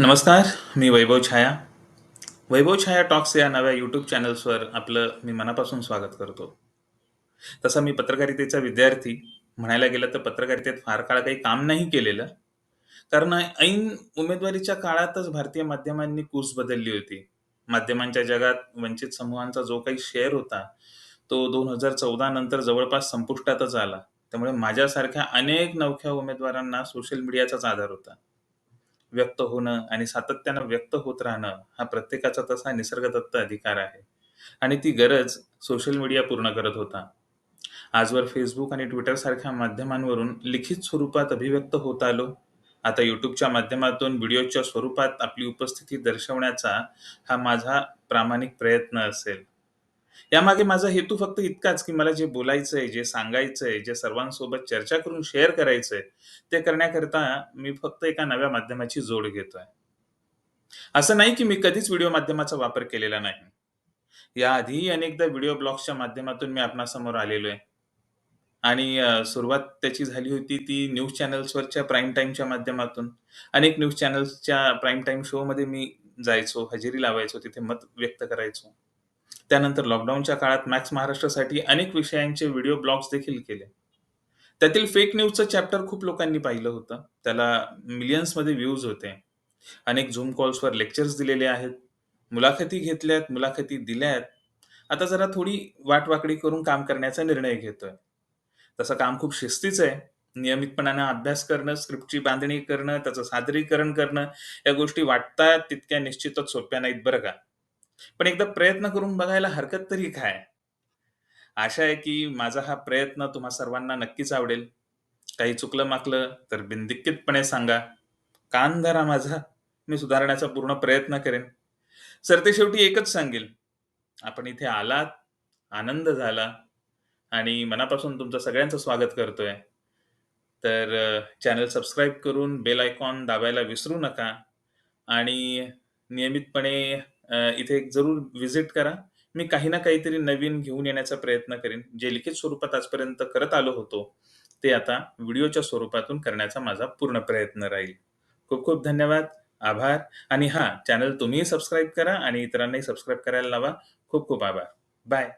नमस्कार, मी वैभव छाया. वैभव छाया टॉक्स या नव्या यूट्यूब चॅनल्सवर आपलं मी मनापासून स्वागत करतो. तसा मी पत्रकारितेचा विद्यार्थी. म्हणायला गेलं तर पत्रकारितेत फार काळ काही काम नाही केलेलं. कारण ऐन उमेदवारीच्या काळातच भारतीय माध्यमांनी कूस बदलली होती. माध्यमांच्या जगात वंचित समूहांचा जो काही शेअर होता, तो 2014 नंतर जवळपास संपुष्टातच आला. त्यामुळे माझ्यासारख्या अनेक नवख्या उमेदवारांना सोशल मीडियाचाच आधार होता. व्यक्त होणं आणि सातत्यानं व्यक्त होत राहणं हा प्रत्येकाचा तसा निसर्गदत्त अधिकार आहे आणि ती गरज सोशल मीडिया पूर्ण करत होता. आजवर फेसबुक आणि ट्विटरसारख्या सारख्या माध्यमांवरून लिखित स्वरूपात अभिव्यक्त होत आलो. आता यूट्यूबच्या माध्यमातून व्हिडिओच्या स्वरूपात आपली उपस्थिती दर्शवण्याचा हा माझा प्रामाणिक प्रयत्न असेल. यामागे माझा हेतू फक्त इतकाच, की मला जे बोलायचंय, जे सांगायचंय, जे सर्वांसोबत चर्चा करून शेअर करायचंय, ते करण्याकरता मी फक्त एका नव्या माध्यमाची जोड घेतोय. असं नाही, की मी कधीच व्हिडिओ माध्यमाचा वापर केलेला नाही. याआधीही अनेकदा व्हिडिओ ब्लॉग्सच्या माध्यमातून मी आपणासमोर आलेलो आहे. आणि अ, सुरुवात त्याची झाली होती ती न्यूज चॅनल्सवरच्या प्राईम टाईमच्या माध्यमातून. अनेक न्यूज चॅनल्सच्या प्राईम टाईम शोमध्ये मी जायचो, हजेरी लावायचो, तिथे मत व्यक्त करायचो. त्यानंतर लॉकडाऊनच्या काळात मॅक्स महाराष्ट्रासाठी अनेक विषयांचे व्हिडिओ ब्लॉग्स देखील केले. त्यातील फेक न्यूजचं चॅप्टर खूप लोकांनी पाहिलं होतं. त्याला मिलियन्समध्ये व्ह्यूज होते. अनेक झूम कॉल्सवर लेक्चर्स दिलेले आहेत. मुलाखती घेतल्यात, मुलाखती दिल्यात. आता जरा थोडी वाटवाकडी करून काम करण्याचा निर्णय घेतोय. तसं काम खूप शिस्तीचं आहे. नियमितपणानं अभ्यास करणं, स्क्रिप्टची बांधणी करणं, त्याचं सादरीकरण करणं, या गोष्टी वाटतात तितक्या निश्चितच सोप्या नाहीत बरं का. पण एकदा प्रयत्न करून बघायला हरकत तरी काय? आशा आहे, की माझा हा प्रयत्न तुम्हा सर्वांना नक्कीच आवडेल. काही चुकलं-माकलं तर बिनदिक्कीतपणे सांगा. कान धरा माझा, मी सुधारण्याचा पूर्ण प्रयत्न करेन. सरतेशेवटी एकच सांगेल, आपण इथे आलात, आनंद झाला आणि मनापासून तुमचं सगळ्यांचं स्वागत करतोय. तर अ, चॅनल सबस्क्राईब करून बेल आयकॉन दाबायला विसरू नका आणि नियमितपणे अ, इथे एक जरूर व्हिजिट करा. मी काही ना काहीतरी नवीन घेऊन येण्याचा प्रयत्न करेन. जे लिखित स्वरूपात आजपर्यंत करत आलो होतो, ते आता व्हिडिओच्या स्वरूपातून करण्याचा माझा पूर्ण प्रयत्न राहील. खूप खूप धन्यवाद, आभार आणि हां, चॅनल तुम्हीही सबस्क्राईब करा आणि इतरांनाही सबस्क्राईब करायला लावा. खूप खूप आभार. बाय.